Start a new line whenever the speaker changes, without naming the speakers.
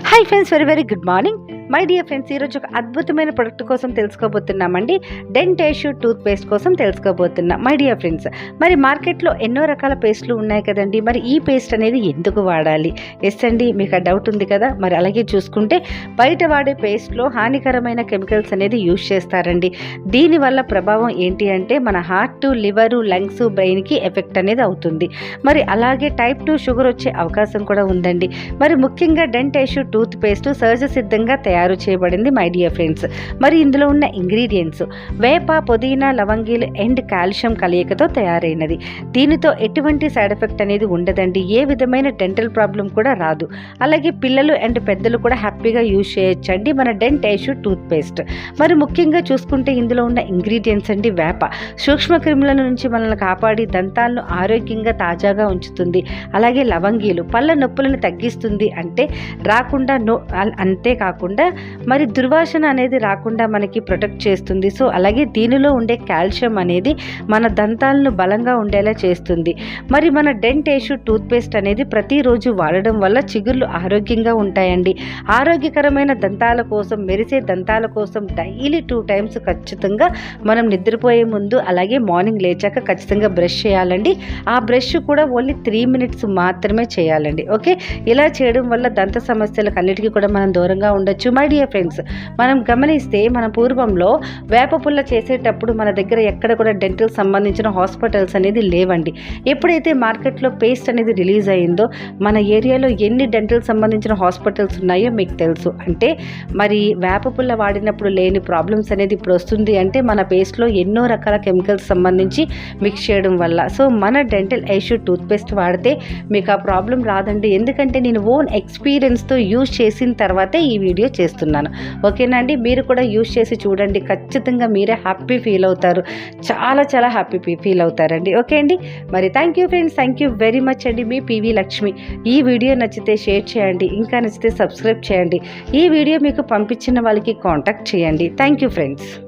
Hi friends very very good morning my dear friends ఈరోజు ఒక అద్భుతమైన ప్రొడక్ట్ కోసం తెలుసుకోబోతున్నామండి. డెంటేషు టూత్ పేస్ట్ కోసం తెలుసుకోబోతున్నాం. మై డియర్ ఫ్రెండ్స్ మరి మార్కెట్లో ఎన్నో రకాల పేస్ట్లు ఉన్నాయి కదండి. మరి ఈ పేస్ట్ అనేది ఎందుకు వాడాలి? ఎస్ అండి మీకు ఆ డౌట్ ఉంది కదా? మరి అలాగే చూసుకుంటే బయట వాడే పేస్ట్లో హానికరమైన కెమికల్స్ అనేది యూజ్ చేస్తారండి. దీనివల్ల ప్రభావం ఏంటి అంటే మన హార్ట్ లివరు లంగ్స్ బ్రెయిన్కి ఎఫెక్ట్ అనేది అవుతుంది. మరి అలాగే టైప్ టూ షుగర్ వచ్చే అవకాశం కూడా ఉందండి. మరి ముఖ్యంగా డెంటేషు టూత్ పేస్ట్ సహజ సిద్ధంగా తయారు తయారు చేయబడింది మై డియర్ ఫ్రెండ్స్ మరి ఇందులో ఉన్న ఇంగ్రీడియంట్స్ వేప పుదీనా లవంగీలు అండ్ కాల్షియం కలయికతో తయారైనది. దీనితో ఎటువంటి సైడ్ ఎఫెక్ట్ అనేది ఉండదండి. ఏ విధమైన డెంటల్ ప్రాబ్లం కూడా రాదు. అలాగే పిల్లలు అండ్ పెద్దలు కూడా హ్యాపీగా యూజ్ చేయొచ్చండి మన డెంట్ టూత్ పేస్ట్ మరి ముఖ్యంగా చూసుకుంటే ఇందులో ఉన్న ఇంగ్రీడియంట్స్ అండి వేప. సూక్ష్మ క్రిముల నుంచి మనల్ని కాపాడి దంతాలను ఆరోగ్యంగా తాజాగా ఉంచుతుంది. అలాగే లవంగీలు పళ్ళ నొప్పులను తగ్గిస్తుంది అంటే రాకుండా నో అంతేకాకుండా మరి దుర్వాసన అనేది రాకుండా మనకి ప్రొటెక్ట్ చేస్తుంది. సో అలాగే దీనిలో ఉండే కాల్షియం అనేది మన దంతాలను బలంగా ఉండేలా చేస్తుంది. మరి మన డెంటేషు టూత్పేస్ట్ అనేది ప్రతిరోజు వాడడం వల్ల చిగుర్లు ఆరోగ్యంగా ఉంటాయండి. ఆరోగ్యకరమైన దంతాల కోసం మెరిసే దంతాల కోసం డైలీ టూ టైమ్స్ ఖచ్చితంగా మనం నిద్రపోయే ముందు అలాగే మార్నింగ్ లేచాక ఖచ్చితంగా బ్రష్ చేయాలండి. ఆ బ్రష్ కూడా ఓన్లీ త్రీ మినిట్స్ మాత్రమే చేయాలండి. ఓకే ఇలా చేయడం వల్ల దంత సమస్యలకు అన్నిటికీ కూడా మనం దూరంగా ఉండొచ్చు. మై డియర్ ఫ్రెండ్స్ మనం గమనిస్తే మన పూర్వంలో వేప పుల్ల చేసేటప్పుడు మన దగ్గర ఎక్కడ కూడా డెంటల్ సంబంధించిన హాస్పిటల్స్ అనేది లేవండి. ఎప్పుడైతే మార్కెట్లో పేస్ట్ అనేది రిలీజ్ అయిందో మన ఏరియాలో ఎన్ని డెంటల్ సంబంధించిన హాస్పిటల్స్ ఉన్నాయో మీకు తెలుసు. అంటే మరి వేప పుల్ల వాడినప్పుడు లేని ప్రాబ్లమ్స్ అనేది ఇప్పుడు వస్తుంది అంటే మన పేస్ట్లో ఎన్నో రకాల కెమికల్స్ సంబంధించి మిక్స్ చేయడం వల్ల. సో మన డెంటల్ ఐష్యూ టూత్పేస్ట్ వాడితే మీకు ఆ ప్రాబ్లం రాదండి. ఎందుకంటే నేను ఓన్ ఎక్స్పీరియన్స్తో యూజ్ చేసిన తర్వాతే ఈ వీడియో చేస్తాను చేస్తున్నాను. ఓకేనా అండి? మీరు కూడా యూజ్ చేసి చూడండి. ఖచ్చితంగా మీరే హ్యాపీ ఫీల్ అవుతారు. చాలా చాలా హ్యాపీ ఫీల్ అవుతారండి. ఓకే అండి? మరి thank you friends. Thank you very much అండి మీ పివి లక్ష్మి. ఈ వీడియో నచ్చితే షేర్ చేయండి. ఇంకా నచ్చితే సబ్స్క్రైబ్ చేయండి. ఈ వీడియో మీకు పంపించిన వాళ్ళకి కాంటాక్ట్ చేయండి. Thank you friends.